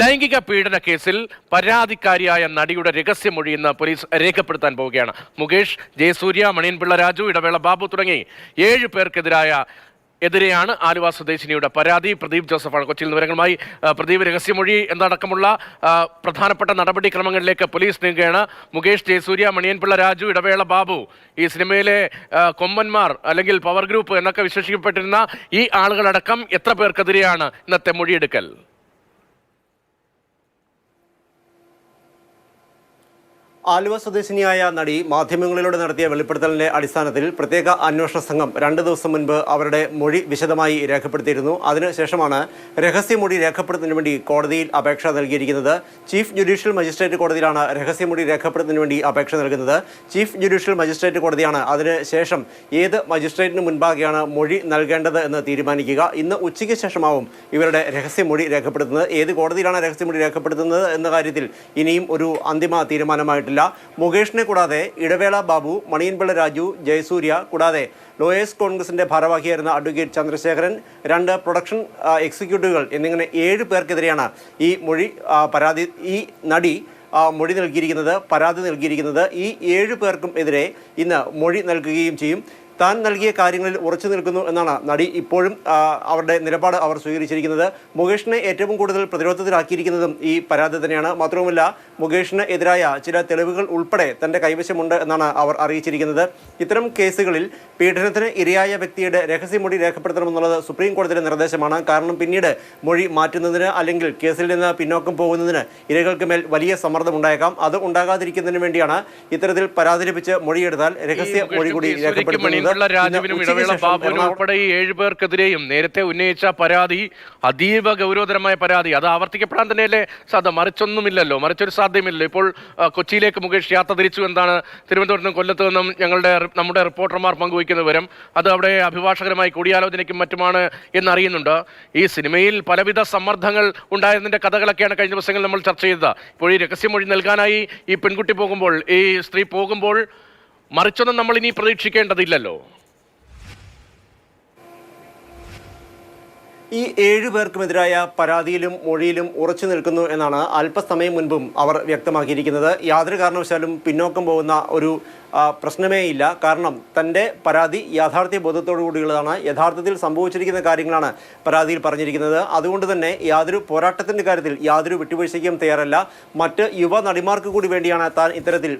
ലൈംഗിക പീഡന കേസിൽ പരാതിക്കാരിയായ നടിയുടെ രഹസ്യമൊഴി പോലീസ് രേഖപ്പെടുത്താൻ പോവുകയാണ്. മുകേഷ് ജയസൂര്യ മണിയൻപിള്ള രാജു ഇടവേള ബാബു തുടങ്ങി ഏഴ് പേർക്കെതിരായ എതിരെയാണ് ആലുവ സ്വദേശിനിയുടെ പരാതി. പ്രദീപ് ജോസഫാണ് കൊച്ചിയിൽ വിവരങ്ങളുമായി. പ്രദീപ് രഹസ്യമൊഴി എന്നടക്കമുള്ള പ്രധാനപ്പെട്ട നടപടിക്രമങ്ങളിലേക്ക് പോലീസ് നീങ്ങുകയാണ്. മുകേഷ് ജയസൂര്യ മണിയൻപിള്ള രാജു ഇടവേള ബാബു ഈ സിനിമയിലെ കൊമ്പന്മാർ അല്ലെങ്കിൽ പവർ ഗ്രൂപ്പ് എന്നൊക്കെ വിശേഷിക്കപ്പെട്ടിരുന്ന ഈ ആളുകളടക്കം എത്ര പേർക്കെതിരെയാണ് ഇന്നത്തെ മൊഴിയെടുക്കൽ? ആലുവ സ്വദേശിനിയായ നടി മാധ്യമങ്ങളിലൂടെ നടത്തിയ വെളിപ്പെടുത്തലിന്റെ അടിസ്ഥാനത്തിൽ പ്രത്യേക അന്വേഷണ സംഘം രണ്ട് ദിവസം മുൻപ് അവരുടെ മൊഴി വിശദമായി രേഖപ്പെടുത്തിയിരുന്നു. അതിനുശേഷമാണ് രഹസ്യമൊഴി രേഖപ്പെടുത്തുന്നതിന് വേണ്ടി കോടതിയിൽ അപേക്ഷ നൽകിയിരിക്കുന്നത്. ചീഫ് ജുഡീഷ്യൽ മജിസ്ട്രേറ്റ് കോടതിയിലാണ് രഹസ്യമൊഴി രേഖപ്പെടുത്തുന്നതിന് വേണ്ടി അപേക്ഷ നൽകുന്നത്. ചീഫ് ജുഡീഷ്യൽ മജിസ്ട്രേറ്റ് കോടതിയാണ്. അതിനുശേഷം ഏത് മജിസ്ട്രേറ്റിന് മുൻപാകെയാണ് മൊഴി നൽകേണ്ടത് എന്ന് തീരുമാനിക്കുക. ഇന്ന് ഉച്ചയ്ക്ക് ശേഷമാവും ഇവരുടെ രഹസ്യമൊഴി രേഖപ്പെടുത്തുന്നത്. ഏത് കോടതിയിലാണ് രഹസ്യമൊഴി രേഖപ്പെടുത്തുന്നത് എന്ന കാര്യത്തിൽ ഇനിയും ഒരു അന്തിമ തീരുമാനമായിട്ടില്ല. മുകേഷിനെ കൂടാതെ ഇടവേള ബാബു മണിയൻപിള്ള രാജു ജയസൂര്യ കൂടാതെ ലോയേഴ്സ് കോൺഗ്രസിന്റെ ഭാരവാഹിയായിരുന്ന അഡ്വക്കേറ്റ് ചന്ദ്രശേഖരൻ രണ്ട് പ്രൊഡക്ഷൻ എക്സിക്യൂട്ടീവുകൾ എന്നിങ്ങനെ ഏഴ് പേർക്കെതിരെയാണ് ഈ മൊഴി പരാതി ഈ നടി മൊഴി നൽകിയിരിക്കുന്നത് പരാതി നൽകിയിരിക്കുന്നത് ഈ ഏഴ് പേർക്കും എതിരെ ഇന്ന് മൊഴി നൽകുകയും ചെയ്യും. താൻ നൽകിയ കാര്യങ്ങളിൽ ഉറച്ചു നിൽക്കുന്നു എന്നാണ് നടി ഇപ്പോഴും അവരുടെ നിലപാട് അവർ സ്വീകരിച്ചിരിക്കുന്നത്. മുകേഷിനെ ഏറ്റവും കൂടുതൽ പ്രതിരോധത്തിലാക്കിയിരിക്കുന്നതും ഈ പരാതി തന്നെയാണ്. മാത്രവുമല്ല മുകേഷിന് എതിരായ ചില തെളിവുകൾ ഉൾപ്പെടെ തന്റെ കൈവശമുണ്ട് എന്നാണ് അവർ അറിയിച്ചിരിക്കുന്നത്. ഇത്തരം കേസുകളിൽ പീഡനത്തിന് ഇരയായ വ്യക്തിയുടെ രഹസ്യമൊഴി രേഖപ്പെടുത്തണമെന്നുള്ളത് സുപ്രീം കോടതിയുടെ നിർദ്ദേശമാണ്. കാരണം പിന്നീട് മൊഴി മാറ്റുന്നതിന് അല്ലെങ്കിൽ കേസിൽ നിന്ന് പിന്നോക്കം പോകുന്നതിന് ഇരകൾക്ക് മേൽ വലിയ സമ്മർദ്ദം ഉണ്ടായേക്കാം അത് ഉണ്ടാകാതിരിക്കുന്നതിന് വേണ്ടിയാണ് ഇത്തരത്തിൽ പരാതി ലഭിച്ച് മൊഴിയെടുത്താൽ രഹസ്യ മൊഴി കൂടി രേഖപ്പെടുത്തുന്നത്. മണിയൻപിള്ള രാജുവിനും ഇടവേള ബാബുവിനും ഉൾപ്പെടെ ഈ ഏഴ് പേർക്കെതിരെയും നേരത്തെ ഉന്നയിച്ച പരാതി അതീവ ഗൗരവതരമായ പരാതി. അത് ആവർത്തിക്കപ്പെടാൻ തന്നെയല്ലേ സാധ്യത? മറിച്ചൊന്നുമില്ലല്ലോ. മറിച്ചൊരു സാധ്യമില്ലല്ലോ ഇപ്പോൾ കൊച്ചിയിലേക്ക് മുകേഷ് യാത്ര തിരിച്ചു എന്താണ് തിരുവനന്തപുരത്തും കൊല്ലത്തു നിന്നും ഞങ്ങളുടെ നമ്മുടെ റിപ്പോർട്ടർമാർ പങ്കുവയ്ക്കുന്ന വിവരം. അത് അവിടെ അഭിഭാഷകരുമായി കൂടിയാലോചനയ്ക്കും മറ്റുമാണ് എന്നറിയുന്നുണ്ട്. ഈ സിനിമയിൽ പലവിധ സമ്മർദ്ദങ്ങൾ ഉണ്ടായതിന്റെ കഥകളൊക്കെയാണ് കഴിഞ്ഞ ദിവസങ്ങളിൽ നമ്മൾ ചർച്ച ചെയ്തത്. ഇപ്പോൾ ഈ രഹസ്യമൊഴി നൽകാനായി ഈ പെൺകുട്ടി പോകുമ്പോൾ ഈ സ്ത്രീ പോകുമ്പോൾ മറിച്ചൊന്നും നമ്മൾ ഇനി പ്രതീക്ഷിക്കേണ്ടതില്ലല്ലോ. ഈ ഏഴു പേർക്കുമെതിരായ പരാതിയിലും മൊഴിയിലും ഉറച്ചു നിൽക്കുന്നു എന്നാണ് അല്പസമയം മുൻപും അവർ വ്യക്തമാക്കിയിരിക്കുന്നത്. യാതൊരു കാരണവശാലും പിന്നോക്കം പോകുന്ന ഒരു പ്രശ്നമേ ഇല്ല. കാരണം തന്റെ പരാതി യാഥാർത്ഥ്യ ബോധത്തോടു കൂടിയുള്ളതാണ്. യഥാർത്ഥത്തിൽ സംഭവിച്ചിരിക്കുന്ന കാര്യങ്ങളാണ് പരാതിയിൽ പറഞ്ഞിരിക്കുന്നത്. അതുകൊണ്ട് തന്നെ യാതൊരു പോരാട്ടത്തിന്റെ കാര്യത്തിൽ യാതൊരു വിട്ടുവീഴ്ചയ്ക്കും തയ്യാറല്ല. മറ്റ് യുവ നടിമാർക്ക് കൂടി വേണ്ടിയാണ് താൻ ഇത്തരത്തിൽ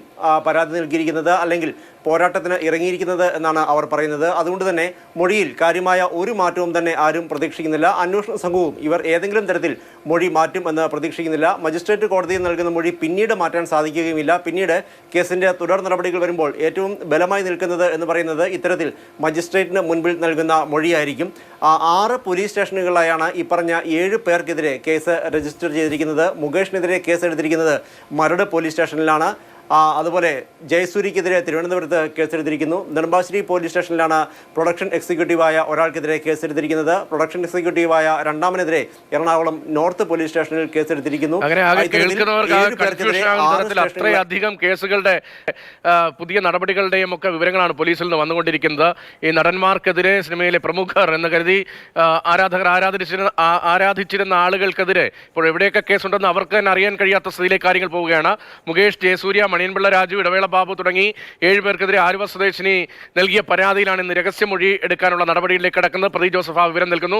പരാതി നൽകിയിരിക്കുന്നത്. അല്ലെങ്കിൽ പോരാട്ടത്തിന് ഇറങ്ങിയിരിക്കുന്നത് എന്നാണ് അവർ പറയുന്നത്. അതുകൊണ്ട് തന്നെ മൊഴിയിൽ കാര്യമായ ഒരു മാറ്റവും തന്നെ ആരും പ്രതീക്ഷിക്കുന്നില്ല. അന്വേഷണ സംഘവും ഇവർ ഏതെങ്കിലും തരത്തിൽ മൊഴി മാറ്റും എന്ന് പ്രതീക്ഷിക്കുന്നില്ല. മജിസ്ട്രേറ്റ് കോടതിയിൽ നൽകുന്ന മൊഴി പിന്നീട് മാറ്റാൻ സാധിക്കുകയുമില്ല. പിന്നീട് കേസിന്റെ തുടർ നടപടികൾ വരുമ്പോൾ ഏറ്റവും ബലമായി നിൽക്കുന്നത് എന്ന് പറയുന്നത് ഇത്തരത്തിൽ മജിസ്ട്രേറ്റിന് മുൻപിൽ നൽകുന്ന മൊഴിയായിരിക്കും. ആറ് പോലീസ് സ്റ്റേഷനുകളിലായാണ് ഈ പറഞ്ഞ ഏഴ് പേർക്കെതിരെ കേസ് രജിസ്റ്റർ ചെയ്തിരിക്കുന്നത്. മുകേഷിനെതിരെ കേസ് എടുത്തിരിക്കുന്നത് മരട് പോലീസ് സ്റ്റേഷനിലാണ്. അതുപോലെ ജയസൂരിക്കെതിരെ തിരുവനന്തപുരത്ത് കേസെടുത്തിരിക്കുന്നു. നെടുമ്പാശ്ശേരി പോലീസ് സ്റ്റേഷനിലാണ് പ്രൊഡക്ഷൻ എക്സിക്യൂട്ടീവായ ഒരാൾക്കെതിരെ കേസെടുത്തിരിക്കുന്നത്. പ്രൊഡക്ഷൻ എക്സിക്യൂട്ടീവായ രണ്ടാമനെതിരെ എറണാകുളം നോർത്ത് പോലീസ് സ്റ്റേഷനിൽ കേസെടുത്തിരിക്കുന്നു. അത്രയധികം കേസുകളുടെ പുതിയ നടപടികളുടെയും ഒക്കെ വിവരങ്ങളാണ് പോലീസിൽ നിന്ന് വന്നുകൊണ്ടിരിക്കുന്നത്. ഈ നടന്മാർക്കെതിരെ സിനിമയിലെ പ്രമുഖർ എന്ന് കരുതി ആരാധകർ ആരാധിച്ചിരുന്ന ആരാധിച്ചിരുന്ന ആളുകൾക്കെതിരെ ഇപ്പോൾ എവിടെയൊക്കെ കേസുണ്ടെന്ന് അവർക്ക് തന്നെ അറിയാൻ കഴിയാത്ത സ്ഥിതിയിലേക്ക് കാര്യങ്ങൾ പോവുകയാണ്. മുകേഷ് ജയസൂര്യ മണിയൻപിള്ള രാജു ഇടവേള ബാബു തുടങ്ങി ഏഴുപേർക്കെതിരെ ആലുവ സ്വദേശിനി നൽകിയ പരാതിയിലാണ് ഇന്ന് രഹസ്യമൊഴി എടുക്കാനുള്ള നടപടിയിലേക്ക് കടക്കുന്നത്. പ്രതി ജോസഫ് ആ വിവരം നൽകുന്നു.